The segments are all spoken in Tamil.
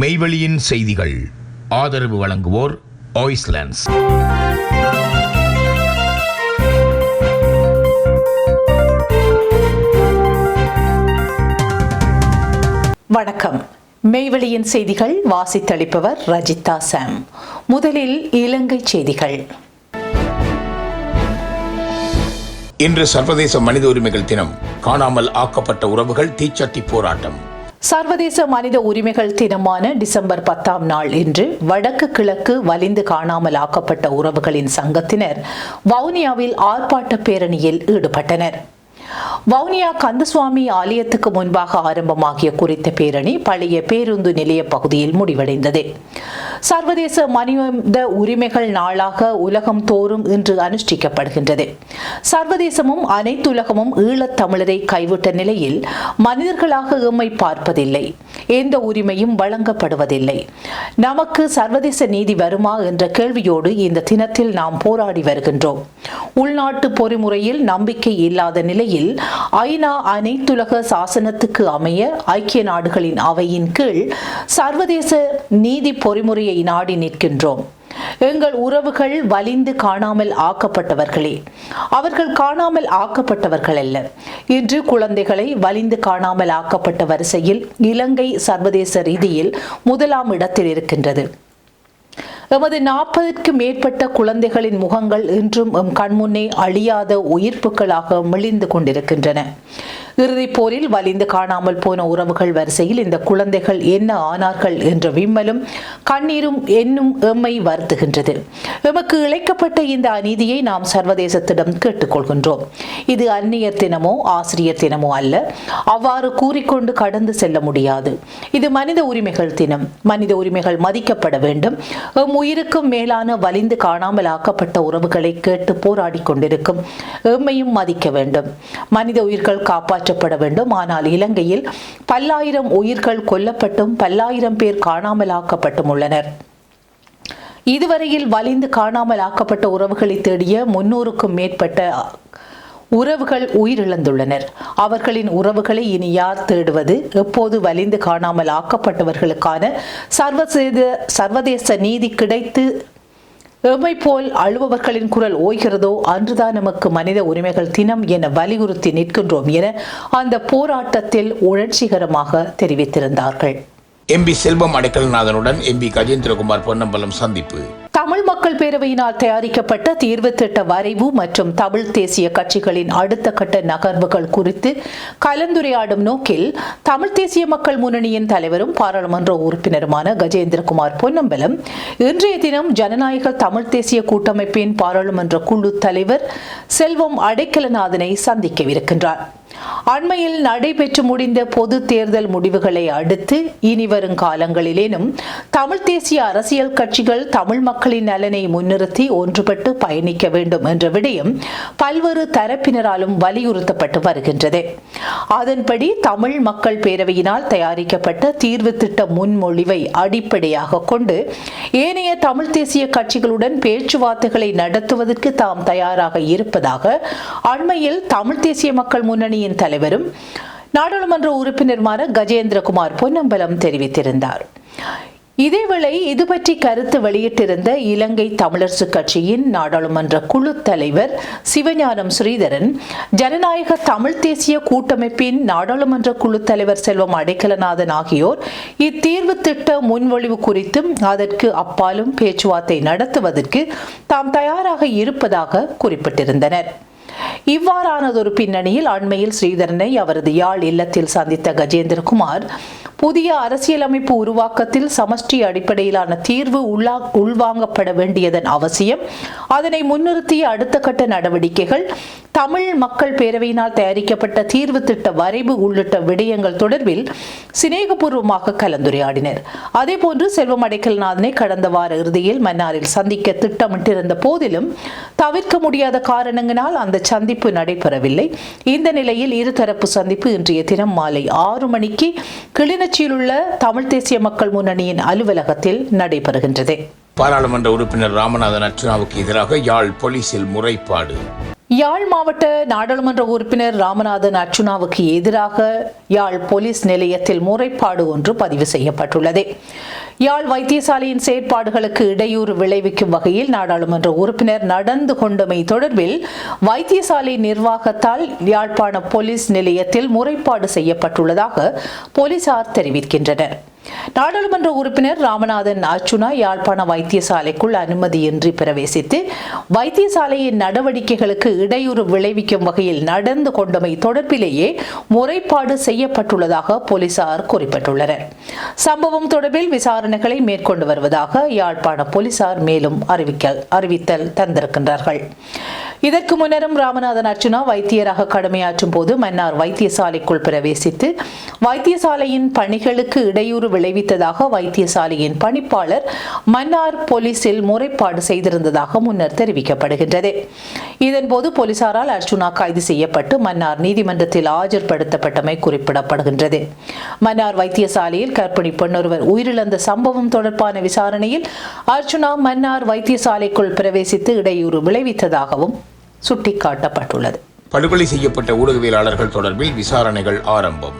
மெய்வெளியின் செய்திகள். ஆதரவு வழங்குவோர் ஆய்ஸ்லாண்ட்ஸ் வணக்கம். மெய்வெளியின் செய்திகள் வாசித்தளிப்பவர் ரஜிதா சாம். முதலில் இலங்கை செய்திகள். இன்று சர்வதேச மனித உரிமைகள் தினம். காணாமல் ஆக்கப்பட்ட உறவுகள் தீச்சட்டி போராட்டம். சர்வதேச மனித உரிமைகள் தினமான டிசம்பர் பத்தாம் நாள் இன்று வடக்கு கிழக்கு வலிந்து காணாமல் ஆக்கப்பட்ட உறவுகளின் சங்கத்தினர் வவுனியாவில் ஆர்ப்பாட்ட பேரணியில் ஈடுபட்டனர். வவுனியா கந்தசுவாமி ஆலயத்துக்கு முன்பாக ஆரம்பமாகிய குறித்த பேரணி பழைய பேருந்து நிலைய பகுதியில் முடிவடைந்தது. சர்வதேச மனித உரிமைகள் நாளாக உலகம் தோறும் இன்று அனுஷ்டிக்கப்படுகின்றது. சர்வதேசமும் அனைத்துலகமும் ஈழத் தமிழரை கைவிட்ட நிலையில் மனிதர்களாக எம்மை பார்ப்பதில்லை. எந்த உரிமையும் வழங்கப்படுவதில்லை. நமக்கு சர்வதேச நீதி வருமா என்ற கேள்வியோடு இந்த தினத்தில் நாம் போராடி வருகின்றோம். உள்நாட்டு பொறிமுறையில் நம்பிக்கை இல்லாத நிலையில் ஐநா அனைத்துலக சாசனத்துக்கு அமைய ஐக்கிய நாடுகளின் அவையின் கீழ் சர்வதேச நீதி பொறிமுறை விடுதலையை நாடி நிற்கின்றோம். எங்கள் உறவுகள் வலிந்து காணாமல் ஆக்கப்பட்டவர்களே. அவர்கள் காணாமல் ஆக்கப்பட்டவர்கள் அல்ல. இன்று குழந்தைகளை வலிந்து காணாமல் ஆக்கப்பட்ட வரிசையில் இலங்கை சர்வதேச ரீதியில் முதலாம் இடத்தில் இருக்கின்றது. எமது நாற்பதுக்கு மேற்பட்ட குழந்தைகளின் முகங்கள் இன்றும் எம் கண்முன்னே அழியாத உயிர்ப்புகளாக மெளிந்து கொண்டிருக்கின்றன. இறுதிப் போரில் வலிந்து காணாமல் போன உறவுகள் வரிசையில் இந்த குழந்தைகள் என்ன ஆனார்கள் என்ற விம்மலும் கண்ணீரும் என்னும் எம்மை வருத்துகின்றது. எமக்கு இழைக்கப்பட்ட இந்த அநீதியை நாம் சர்வதேசத்திடம் கேட்டுக்கொள்கின்றோம். இது அந்நியர் தினமோ ஆசிரியர் தினமோ அல்ல. அவ்வாறு கூறிக்கொண்டு கடந்து செல்ல முடியாது. இது மனித உரிமைகள் தினம். மனித உரிமைகள் மதிக்கப்பட வேண்டும். எம் உயிருக்கும் மேலான வலிந்து காணாமல் ஆக்கப்பட்ட உறவுகளை கேட்டு போராடி கொண்டிருக்கும். எம்மையும் மதிக்க வேண்டும். மனித உயிர்கள் மாற்றப்பட வேண்டும். ஆனால் இலங்கையில் பல்லாயிரம் உயிர்கள் கொல்லப்பட்டும் பல்லாயிரம் பேர் காணாமல் ஆக்கப்பட்டும் உள்ளனர். இதுவரையில் வலிந்து காணாமல் ஆக்கப்பட்ட உறவுகளை தேடிய முன்னூறுக்கும் மேற்பட்ட உறவுகள் உயிரிழந்துள்ளனர். அவர்களின் உறவுகளை இனி யார் தேடுவது? எப்போது வலிந்து காணாமல் ஆக்கப்பட்டவர்களுக்கான சர்வதேச சர்வதேச நீதி கிடைத்து எம்மை போல் அழுபவர்களின் குரல் ஓய்கிறதோ அன்றுதான் நமக்கு மனித உரிமைகள் தினம் என வலியுறுத்தி நிற்கின்றோம் என அந்த போராட்டத்தில் உணர்ச்சிகரமாக தெரிவித்திருந்தார்கள். எம்பி செல்வம் அடைக்கல்நாதனுடன் எம்பி கஜேந்திரகுமார் பொன்னம்பலம் சந்திப்பு. தமிழ் மக்கள் பேரவையினால் தயாரிக்கப்பட்ட தீர்வு திட்ட வரைவு மற்றும் தமிழ் தேசிய கட்சிகளின் அடுத்த கட்ட நகர்வுகள் குறித்து கலந்துரையாடும் நோக்கில் தமிழ் தேசிய மக்கள் முன்னணியின் தலைவரும் பாராளுமன்ற உறுப்பினருமான கஜேந்திரகுமார் பொன்னம்பலம் இன்றைய தினம் ஜனநாயக தமிழ் தேசிய கூட்டமைப்பின் பாராளுமன்ற குழு தலைவர் செல்வம் அடைக்கலநாதனை சந்திக்கவிருக்கின்றார். அண்மையில் நடைபெற்று முடிந்த பொது தேர்தல் முடிவுகளை அடுத்து இனி வரும் காலங்களிலேனும் தமிழ் தேசிய அரசியல் கட்சிகள் தமிழ் மக்களின் நலனை முன்னிறுத்தி ஒன்றுபட்டு பயணிக்க வேண்டும் என்ற விடயம் பல்வேறு தரப்பினராலும் வலியுறுத்தப்பட்டு வருகின்றது. அதன்படி தமிழ் மக்கள் பேரவையினால் தயாரிக்கப்பட்ட தீர்வு திட்ட முன்மொழிவை அடிப்படையாக கொண்டு ஏனைய தமிழ் தேசிய கட்சிகளுடன் பேச்சுவார்த்தைகளை நடத்துவதற்கு தாம் தயாராக இருப்பதாக அண்மையில் தமிழ் தேசிய மக்கள் முன்னணியின் தலைவரும் நாடாளுமன்ற உறுப்பினருமான கஜேந்திரகுமார் பொன்னம்பலம் தெரிவித்திருந்தார். இதேவேளை இது பற்றி கருத்து வெளியிட்டிருந்த இலங்கை தமிழரசு கட்சியின் நாடாளுமன்ற குழு தலைவர் சிவஞானம் ஸ்ரீதரன் ஜனநாயக தமிழ் தேசிய கூட்டமைப்பின் நாடாளுமன்ற குழு தலைவர் செல்வம் அடைக்கலநாதன் ஆகியோர் இத்தீர்வு திட்ட முன்மொழிவு குறித்தும் அதற்கு அப்பாலும் பேச்சுவார்த்தை நடத்துவதற்கு தாம் தயாராக இருப்பதாக குறிப்பிட்டிருந்தனர். இவ்வாறானதொரு பின்னணியில் அண்மையில் ஸ்ரீதரனை அவரது யாழ் இல்லத்தில் சந்தித்த கஜேந்திரகுமார் புதிய அரசியலமைப்பு உருவாக்கத்தில் சமஷ்டி அடிப்படையிலான தீர்வு உள்ளா உள்வாங்கப்பட வேண்டியதன் அவசியம். அதனை முன்னிறுத்திய அடுத்த கட்ட நடவடிக்கைகள் தமிழ் மக்கள் பேரவையினால் தயாரிக்கப்பட்ட தீர்வு திட்ட வரைவு உள்ளிட்ட விடயங்கள் தொடர்பில் சிநேகபூர்வமாக கலந்துரையாடினர். அதேபோன்று செல்வம் அடைக்கல்நாதனை கடந்த வார இறுதியில் மன்னாரில் சந்திக்க திட்டமிட்டிருந்த போதிலும் தவிர்க்க முடியாத காரணங்களால் அந்த சந்திப்பு நடைபெறவில்லை. இந்த நிலையில் இருதரப்பு சந்திப்பு இன்றைய தினம் மாலை ஆறு மணிக்கு கிளிநொச்சியில் உள்ள தமிழ் தேசிய மக்கள் முன்னணியின் அலுவலகத்தில் நடைபெறுகின்றது. பாராளுமன்ற உறுப்பினர் ராமநாதன் அர்ச்சனாவுக்கு எதிராக யாழ் போலீசில் முறைப்பாடு. யாழ் மாவட்ட நாடாளுமன்ற உறுப்பினர் ராமநாதன் அர்ச்சுனாவுக்கு எதிராக யாழ் போலீஸ் நிலையத்தில் முறைப்பாடு ஒன்று பதிவு செய்யப்பட்டுள்ளது. யாழ் வைத்தியசாலையின் செயற்பாடுகளுக்கு இடையூறு விளைவிக்கும் வகையில் நாடாளுமன்ற உறுப்பினர் நடந்து கொண்டமை தொடர்பில் வைத்தியசாலை நிர்வாகத்தால் யாழ்ப்பாண போலீஸ் நிலையத்தில் முறைப்பாடு செய்யப்பட்டுள்ளதாக போலீசார் தெரிவிக்கின்றனர். நாடாளுமன்ற உறுப்பினர் ராமநாதன் அர்ச்சுனா யாழ்ப்பாண வைத்தியசாலைக்குள் அனுமதியின்றி பிரவேசித்து வைத்தியசாலையின் நடவடிக்கைகளுக்கு இடையூறு விளைவிக்கும் வகையில் நடந்து கொண்டமை தொடர்பிலேயே முறைப்பாடு செய்யப்பட்டுள்ளதாக போலீசார் குறிப்பிட்டுள்ளனர். சம்பவம் தொடர்பில் விசாரணைகளை மேற்கொண்டு வருவதாக யாழ்ப்பாண போலீசார் மேலும் அறிவிக்க அறிவித்தல் தந்திருக்கின்றார்கள். இதற்கு முன்னரும் ராமநாதன் அர்ச்சுனா வைத்தியராக கடமையாற்றும் போது மன்னார் வைத்தியசாலைக்குள் பிரவேசித்து வைத்தியசாலையின் பணிகளுக்கு இடையூறு விளைவித்ததாக வைத்தியசாலையின் பணிப்பாளர் மன்னார் போலீசில் முறைப்பாடு செய்திருந்ததாக முன்னர் தெரிவிக்கப்படுகின்றது. இதன்போது போலீசாரால் அர்ஜுனா கைது செய்யப்பட்டு மன்னார் நீதிமன்றத்தில் ஆஜர்படுத்தப்பட்டமை குறிப்பிடப்படுகின்றது. மன்னார் வைத்தியசாலையில் கர்ப்பிணி பெண்ணொருவர் உயிரிழந்த சம்பவம் தொடர்பான விசாரணையில் அர்ஜுனா மன்னார் வைத்தியசாலைக்குள் பிரவேசித்து இடையூறு விளைவித்ததாகவும் சுட்டிக்காட்டப்பட்டுள்ளது. படுகொலை செய்யப்பட்ட ஊடகவியலாளர்கள் தொடர்பில் விசாரணைகள் ஆரம்பம்.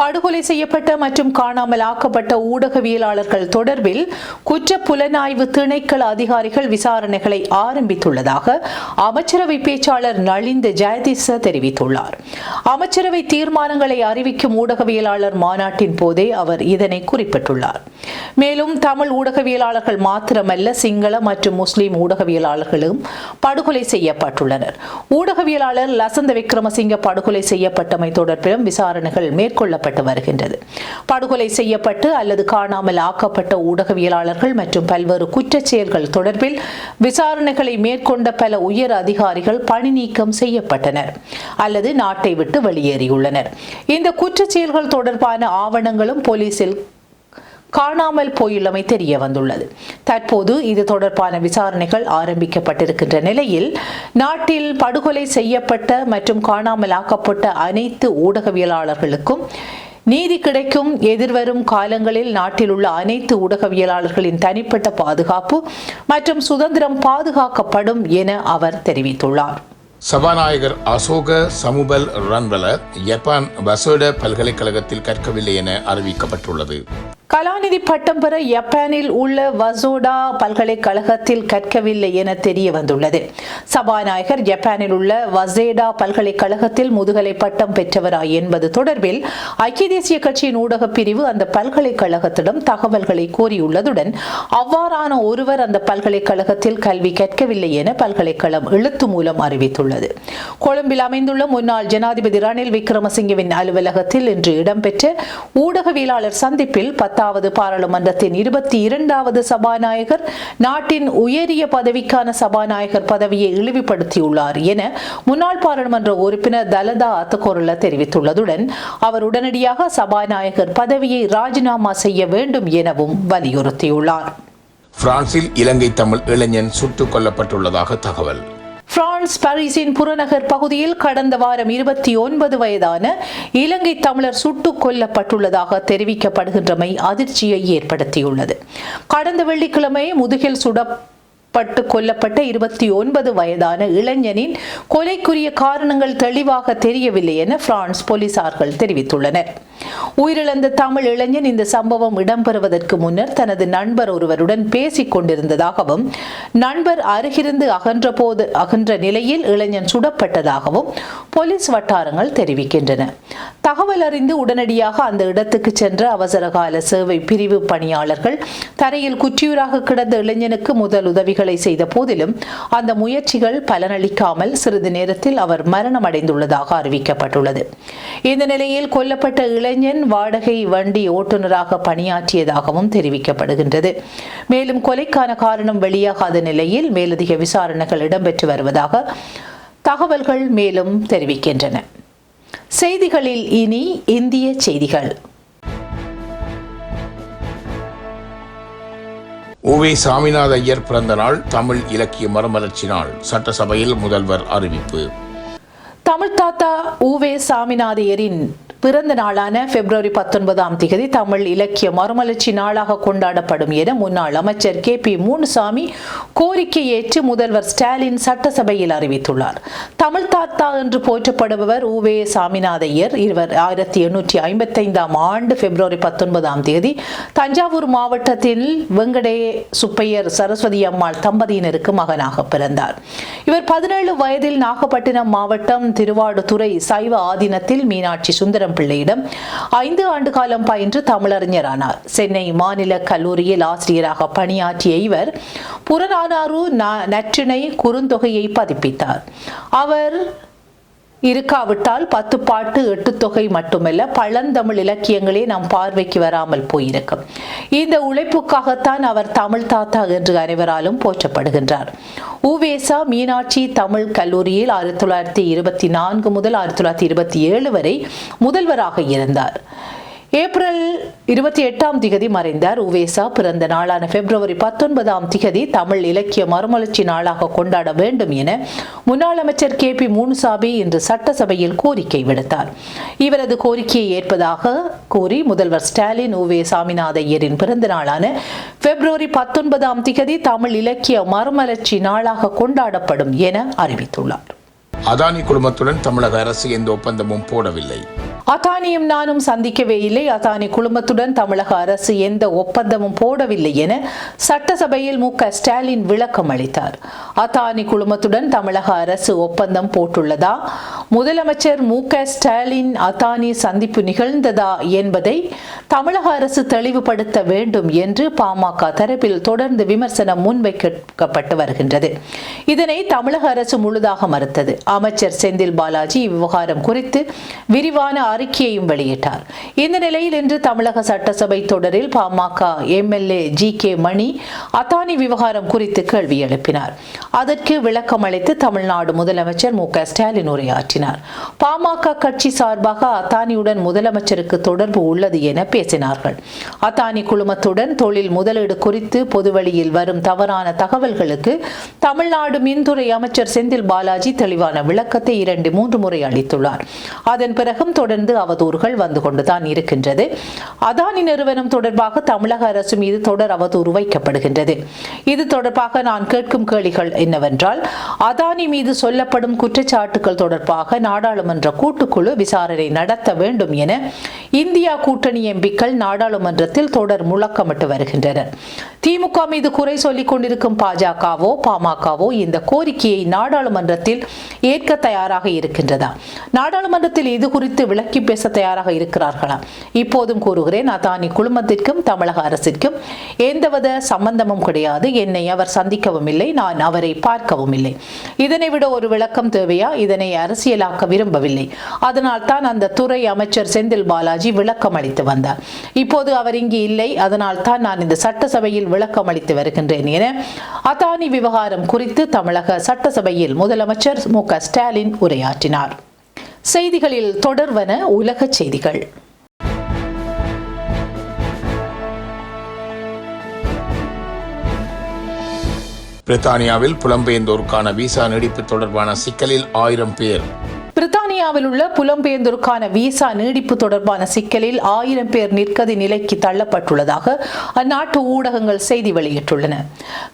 படுகொலை செய்யப்பட்ட மற்றும் காணாமல் ஆக்கப்பட்ட ஊடகவியலாளர்கள் தொடர்பில் குற்ற புலனாய்வு திணைக்கள அதிகாரிகள் விசாரணைகளை ஆரம்பித்துள்ளதாக அமைச்சரவை பேச்சாளர் நளிந்த ஜெயதிச தெரிவித்துள்ளார். அமைச்சரவை தீர்மானங்களை அறிவிக்கும் ஊடகவியலாளர் மாநாட்டின் போதே அவர் இதனை குறிப்பிட்டுள்ளார். மேலும் தமிழ் ஊடகவியலாளர்கள் மாத்திரமல்ல சிங்கள மற்றும் முஸ்லிம் ஊடகவியலாளர்களும் படுகொலை செய்யப்பட்டுள்ளனர். ஊடகவியலாளர் லசந்த விக்ரமசிங்க படுகொலை செய்யப்பட்டமை தொடர்பிலும் விசாரணைகள் மேற்கொள்ளப்பட்டு வருகின்றது. படுகொலை செய்யப்பட்டு அல்லது காணாமல் ஆக்கப்பட்ட ஊடகவியலாளர்கள் மற்றும் பல்வேறு குற்றச் செயல்கள் தொடர்பில் விசாரணைகளை மேற்கொண்ட பல உயர் அதிகாரிகள் பணி நீக்கம் செய்யப்பட்டனர் அல்லது நாட்டை விட்டு வெளியேறியுள்ளனர். இந்த குற்றச் செயல்கள் தொடர்பான ஆவணங்களும் போலீசில் காணாமல் போயுள்ளமை தெரிய வந்துள்ளது. தற்போது இது தொடர்பான விசாரணைகள் ஆரம்பிக்கப்பட்டிருக்கின்ற நிலையில் நாட்டில் படுகொலை செய்யப்பட்ட மற்றும் காணாமல் ஆக்கப்பட்ட அனைத்து ஊடகவியலாளர்களுக்கும் நீதி கிடைக்கும் எதிர்வரும் காலங்களில் நாட்டில் உள்ள அனைத்து ஊடகவியலாளர்களின் தனிப்பட்ட பாதுகாப்பு மற்றும் சுதந்திரம் பாதுகாக்கப்படும் என அவர் தெரிவித்துள்ளார். சபாநாயகர் அசோக சமுபல் ரன்வல ஜப்பான் வசோட பல்கலைக்கழகத்தில் கற்கவில்லை என அறிவிக்கப்பட்டுள்ளது. கலாநிதி பட்டம் பெற ஜப்பானில் உள்ள வசோடா பல்கலைக்கழகத்தில் கற்கவில்லை என தெரிய வந்துள்ளது. சபாநாயகர் ஜப்பானில் உள்ள வசேடா பல்கலைக்கழகத்தில் முதுகலை பட்டம் பெற்றவரா என்பது தொடர்பில் ஐக்கிய தேசிய கட்சியின் ஊடக பிரிவு அந்த பல்கலைக்கழகத்திடம் தகவல்களை கோரியுள்ளதுடன் அவ்வாறான ஒருவர் அந்த பல்கலைக்கழகத்தில் கல்வி கற்கவில்லை என பல்கலைக்கழகம் எழுத்து மூலம் அறிவித்துள்ளது. கொழும்பில் அமைந்துள்ள முன்னாள் ஜனாதிபதி ரணில் விக்ரமசிங்கவின் அலுவலகத்தில் இன்று இடம்பெற்ற ஊடகவியலாளர் சந்திப்பில் பத்தாவது பாராளுமன்றத்தின் இருபத்தி இரண்டாவது சபாநாயகர் நாட்டின் உயரிய பதவிக்கான சபாநாயகர் பதவியை இழிவுபடுத்தியுள்ளார் என முன்னாள் பாராளுமன்ற உறுப்பினர் தலதா அத்தகோரல தெரிவித்துள்ளதுடன் அவர் உடனடியாக சபாநாயகர் பதவியை ராஜினாமா செய்ய வேண்டும் எனவும் வலியுறுத்தியுள்ளார். பிரான்சில் இலங்கை தமிழ் இளைஞன் சுட்டுக் கொல்லப்பட்டுள்ளதாக தகவல். பிரான்ஸ் பாரிஸின் புறநகர் பகுதியில் கடந்த வாரம் இருபத்தி ஒன்பது வயதான இலங்கை தமிழர் சுட்டுக் கொல்லப்பட்டுள்ளதாக தெரிவிக்கப்படுகின்றமை அதிர்ச்சியை ஏற்படுத்தியுள்ளது. கடந்த வெள்ளிக்கிழமை முதுகில் பட்டு கொல்லப்பட்ட இருபத்தி ஒன்பது வயதான இளைஞனின் கொலைக்குரிய காரணங்கள் தெளிவாக தெரியவில்லை என பிரான்ஸ் போலீசார்கள் தெரிவித்துள்ளனர். உயிரிழந்த தமிழ் இளைஞன் இந்த சம்பவம் இடம்பெறுவதற்கு முன்னர் தனது நண்பர் ஒருவருடன் பேசிக் கொண்டிருந்ததாகவும் நண்பர் அருகிருந்து அகன்ற போது அகன்ற நிலையில் இளைஞன் சுடப்பட்டதாகவும் போலீஸ் வட்டாரங்கள் தெரிவிக்கின்றன. தகவல் அறிந்து உடனடியாக அந்த இடத்துக்கு சென்ற அவசரகால சேவை பிரிவு பணியாளர்கள் தரையில் குற்றியூராக கிடந்த இளைஞனுக்கு முதல் உதவி முயற்சிகளை செய்த போதிலும் அந்த முயற்சிகள் பலனளிக்காமல் சிறிது நேரத்தில் அவர் மரணமடைந்துள்ளதாக அறிவிக்கப்பட்டுள்ளது. இந்த நிலையில் கொல்லப்பட்ட இளைஞன் வாடகை வண்டி ஓட்டுநராக பணியாற்றியதாகவும் தெரிவிக்கப்படுகின்றது. மேலும் கொலைக்கான காரணம் வெளியாகாத நிலையில் மேலதிக விசாரணைகள் இடம்பெற்று வருவதாக தகவல்கள் மேலும் தெரிவிக்கின்றன. செய்திகளில் இனி இந்திய செய்திகள். ஓவே சாமிநாத ஐயர் பிறந்த நாள் தமிழ் இலக்கிய மரமலர்ச்சி நாள் சட்டசபையில் முதல்வர் அறிவிப்பு. தமிழ் தாத்தா உவே சாமிநாதையரின் பிறந்த நாளான பிப்ரவரி பத்தொன்பதாம் தேதி தமிழ் இலக்கிய மறுமலர்ச்சி நாளாக கொண்டாடப்படும் என முன்னாள் அமைச்சர் கே பி மூனுசாமி கோரிக்கை ஏற்று முதல்வர் ஸ்டாலின் சட்டசபையில் அறிவித்துள்ளார். தமிழ் தாத்தா என்று போற்றப்படுபவர் உவே சாமிநாதையர். இவர் ஆயிரத்தி எண்ணூற்றி ஐம்பத்தைந்தாம் ஆண்டு பிப்ரவரி பத்தொன்பதாம் தேதி தஞ்சாவூர் மாவட்டத்தில் வெங்கடே சுப்பையர் சரஸ்வதி அம்மாள் தம்பதியினருக்கு மகனாக பிறந்தார். இவர் பதினேழு வயதில் நாகப்பட்டினம் மாவட்டம் திருவாடுதுறை சைவ ஆதீனத்தில் மீனாட்சி சுந்தரம் பிள்ளையிடம் ஐந்து ஆண்டு காலம் பயின்று தமிழறிஞரானார். சென்னை மாநில கல்லூரியில் ஆசிரியராக பணியாற்றிய இவர் புறநானாரு ந- நற்றிணை குறுந்தொகையை பதிப்பித்தார். அவர் இருக்காவிட்டால் பத்து பாட்டு எட்டு தொகை மட்டுமல்ல பழந்தமிழ் இலக்கியங்களே நம் பார்வைக்கு வராமல் போயிருக்கும். இந்த உழைப்புக்காகத்தான் அவர் தமிழ் தாத்தா என்று அனைவராலும் போற்றப்படுகின்றார். உவேசா மீனாட்சி தமிழ் கல்லூரியில் ஆயிரத்தி தொள்ளாயிரத்தி இருபத்தி நான்கு முதல் ஆயிரத்தி தொள்ளாயிரத்தி இருபத்தி ஏழு வரை முதல்வராக இருந்தார். ஏப்ரல் இருபத்தி எட்டாம் திகதி மறைந்தார். உவேசா பிறந்த நாளான பிப்ரவரி பத்தொன்பதாம் திகதி தமிழ் இலக்கிய மறுமலர்ச்சி நாளாக கொண்டாட வேண்டும் என முன்னாள் அமைச்சர் கே பி மூனுசாமி இன்று சட்டசபையில் கோரிக்கை விடுத்தார். இவரது கோரிக்கையை ஏற்பதாக கூறி முதல்வர் ஸ்டாலின் உவே சாமிநாதையரின் பிறந்த நாளான பிப்ரவரி பத்தொன்பதாம் திகதி தமிழ் இலக்கிய மறுமலர்ச்சி நாளாக கொண்டாடப்படும் என அறிவித்துள்ளார். அதானி குழுமத்துடன் தமிழக அரசு எந்த ஒப்பந்தமும் போடவில்லை. அதானியும் நானும் சந்திக்கவே இல்லை. அதானி குழுமத்துடன் தமிழக அரசு எந்த ஒப்பந்தமும் போடவில்லை என சட்டசபையில் மு க ஸ்டாலின் விளக்கம் அளித்தார். அதானி குழுமத்துடன் தமிழக அரசு ஒப்பந்தம் போட்டுள்ளதா? முதலமைச்சர் மு க ஸ்டாலின் அதானி சந்திப்பு நிகழ்ந்ததா என்பதை தமிழக அரசு தெளிவுபடுத்த வேண்டும் என்று பாமக தரப்பில் தொடர்ந்து விமர்சனம் முன்வைக்கப்பட்டு வருகின்றது. இதனை தமிழக அரசு முழுதாக மறுத்தது. அமைச்சர் செந்தில் பாலாஜி இவ்விவகாரம் குறித்து விரிவான அறிக்கையையும் வெளியிட்டார். இந்த நிலையில் இன்று தமிழக சட்டசபை தொடரில் PMK MLA G K Mani Adani விவகாரம் குறித்து கேள்வி எழுப்பினார். அதற்கு விளக்கம் அளித்து தமிழ்நாடு முதலமைச்சர் மு க ஸ்டாலின் உரையாற்றினார். பாமக கட்சி சார்பாக அத்தானியுடன் முதலமைச்சருக்கு தொடர்பு உள்ளது என பேசினார்கள். அத்தானி குழுமத்துடன் தொழில் முதலீடு குறித்து பொதுவெளியில் வரும் தவறான தகவல்களுக்கு தமிழ்நாடு மின்துறை அமைச்சர் செந்தில் பாலாஜி தெளிவான விளக்கத்தை இரண்டு மூன்று முறை அளித்துள்ளார். அதன் பிறகும் தொடர்ந்து அவதூறுகள் வந்து கொண்டுதான் இருக்கின்றது. அதானி நிறுவனம் தொடர்பாக தமிழக அரசு மீது தொடர் அவதூறு வைக்கப்படுகின்றது. இது தொடர்பாக நான் கேட்கும் கேள்விகள் என்னவென்றால் அதானி மீது சொல்லப்படும் குற்றச்சாட்டுகள் தொடர்பாக நாடாளுமன்ற கூட்டுக்குழு விசாரணை நடத்த வேண்டும் என இந்தியா கூட்டணி எம்பிக்கள் நாடாளுமன்றத்தில் தொடர் முழக்கமிட்டு வருகின்றனர். திமுக மீது குறை சொல்லிக் கொண்டிருக்கும் பாஜகவோ பாமகவோ இந்த கோரிக்கையை நாடாளுமன்றத்தில் ஏற்க தயாராக இருக்கின்றதா? நாடாளுமன்றத்தில் இது குறித்து விளக்கி பேச தயாராக இருக்கிறார்களா இப்போதும் கூறுகிறேன் அதானி குழுமத்திற்கும் தமிழக அரசிற்கும் எந்தவித சம்பந்தமும் கிடையாது. என்னை அவர் சந்திக்கவும் இல்லை நான் அவரை பார்க்கவும் இல்லை. இதனை விட ஒரு விளக்கம் தேவையா? இதனை அரசியலாக்க விரும்பவில்லை. அதனால் தான் அந்த துறை அமைச்சர் செந்தில் பாலாஜி விளக்கம் அளித்து வந்தார். இப்போது அவர் இங்கு இல்லை அதனால் தான் நான் இந்த சட்டசபையில் விளக்கம் அளித்து வருகின்றேன் என அதானி விவகாரம் குறித்து தமிழக சட்டசபையில் முதலமைச்சர் மு க ஸ்டாலின் உரையாற்றினார். செய்திகளில் தொடர்வன உலகச் செய்திகள். பிரித்தானியாவில் புலம்பெயர்ந்தோருக்கான விசா நீடிப்பு தொடர்பான சிக்கலில் ஆயிரம் பேர். பிரித்தானியாவில் உள்ள புலம்பெயர்ந்தோருக்கான விசா நீடிப்பு தொடர்பான சிக்கலில் ஆயிரம் பேர் நிற்கதி நிலைக்கு தள்ளப்பட்டுள்ளதாக அந்நாட்டு ஊடகங்கள் செய்தி வெளியிட்டுள்ளன.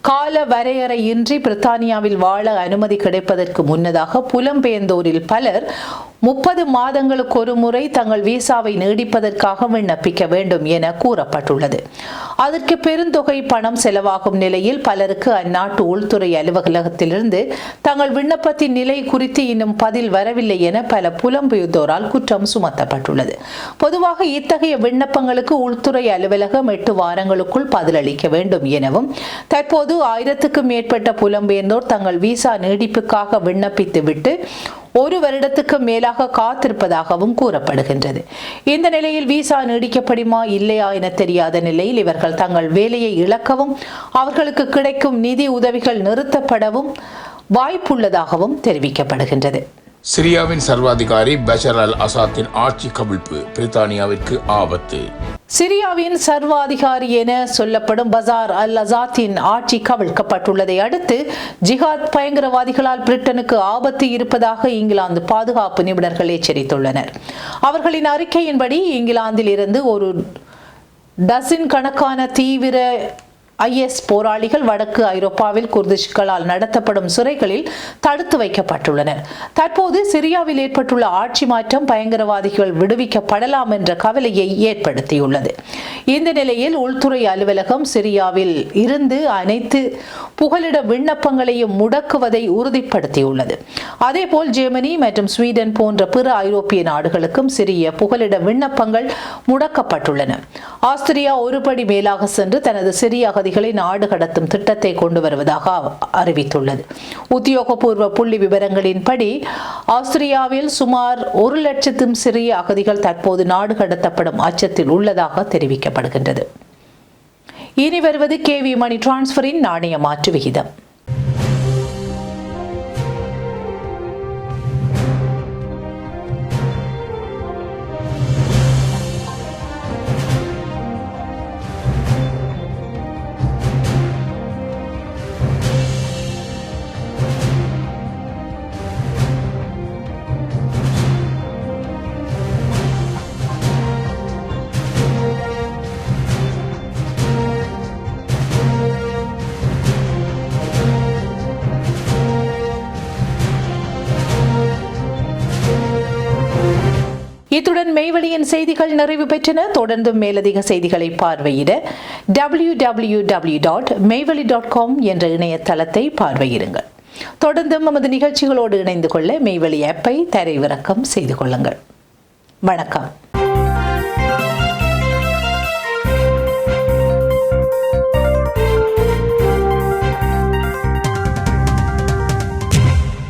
கால வரையறையின்றி பிரித்தானியாவில் வாழ அனுமதி கிடைப்பதற்கு முன்னதாக புலம்பெயர்ந்தோரில் பலர் முப்பது மாதங்களுக்கு ஒரு முறை தங்கள் விசாவை நீடிப்பதற்காக விண்ணப்பிக்க வேண்டும் என கூறப்பட்டுள்ளது. அதற்கு பெருந்தொகை பணம் செலவாகும் நிலையில் பலருக்கு அந்நாட்டு உள்துறை அலுவலகத்திலிருந்து தங்கள் விண்ணப்பத்தின் நிலை குறித்து இன்னும் பதில் வரவில்லை என பல புலம்பெயர்ந்தோரால் குற்றம் சுமத்தப்பட்டுள்ளது. பொதுவாக இத்தகைய விண்ணப்பங்களுக்கு உள்துறை அலுவலகம் எட்டு வாரங்களுக்குள் பதிலளிக்க வேண்டும் எனவும் தற்போது ஆயிரத்துக்கும் மேற்பட்ட புலம்பெயர்ந்தோர் தங்கள் விசா நீடிப்புக்காக விண்ணப்பித்துவிட்டு ஒரு வருடத்துக்கு மேலாக காத்திருப்பதாகவும் கூறப்படுகின்றது. இந்த நிலையில் விசா நீடிக்கப்படுமா இல்லையா என தெரியாத நிலையில் இவர்கள் தங்கள் வேலையை இழக்கவும் அவர்களுக்கு கிடைக்கும் நிதி உதவிகள் நிறுத்தப்படவும் வாய்ப்புள்ளதாகவும் தெரிவிக்கப்படுகின்றது. சிரியாவின் சர்வாதிகாரி பஷர் அல் அசாத்தின் ஆட்சி கவிழ்ப்பு பிரித்தானியாவிற்கு ஆபத்து. சிரியாவின் சர்வாதிகாரி என சொல்லப்படும் பசார் அல் அசாத்தின் ஆட்சி கவிழ்க்கப்பட்டுள்ளதை அடுத்து ஜிஹாத் பயங்கரவாதிகளால் பிரிட்டனுக்கு ஆபத்து இருப்பதாக இங்கிலாந்து பாதுகாப்பு நிபுணர்கள் எச்சரித்துள்ளனர். அவர்களின் அறிக்கையின்படி இங்கிலாந்தில் இருந்து ஒரு டசின் கணக்கான தீவிர ஐஎஸ் போராளிகள் வடக்கு ஐரோப்பாவில் குர்திஷ்களால் நடத்தப்படும் சிறைகளில் தடுத்து வைக்கப்பட்டுள்ளனர் தற்போது சிரியாவில் ஏற்பட்டுள்ள ஆட்சி மாற்றம் பயங்கரவாதிகள் விடுவிக்கப்படலாம் என்ற கவலையை ஏற்படுத்தியுள்ளது. இந்த நிலையில் உள்துறை அலுவலகம் சிரியாவில் இருந்து அனைத்து புகலிட விண்ணப்பங்களையும் முடக்குவதை உறுதிப்படுத்தியுள்ளது. அதேபோல் ஜெர்மனி மற்றும் ஸ்வீடன் போன்ற பிற ஐரோப்பிய நாடுகளுக்கும் சிறிய புகலிட விண்ணப்பங்கள் முடக்கப்பட்டுள்ளன. ஆஸ்திரியா ஒருபடி மேலாக சென்று தனது சிறிய அகதிகளை நாடு கடத்தும் திட்டத்தை கொண்டு வருவதாக அறிவித்துள்ளது. உத்தியோகபூர்வ புள்ளி விவரங்களின்படி ஆஸ்திரியாவில் சுமார் ஒரு லட்சத்தும் சிறிய அகதிகள் தற்போது நாடு கடத்தப்படும் அச்சத்தில் உள்ளதாக தெரிவிக்கப்படுகின்றது. இனி வருவது கேவி மணி டிரான்ஸ்பரின் நாணய மாற்று விகிதம். இத்துடன் மெய்வழியின் செய்திகள் நிறைவு பெற்றன. தொடர்ந்து மேலதிக செய்திகளை பார்வையிட W W W dot Meivazhi dot com என்ற இணையதளத்தை பார்வையிடுங்கள். தொடர்ந்தும் நமது நிகழ்ச்சிகளோடு இணைந்து கொள்ள மெய்வழி ஆப்பை தரைவிறக்கம் செய்து கொள்ளுங்கள். வணக்கம்.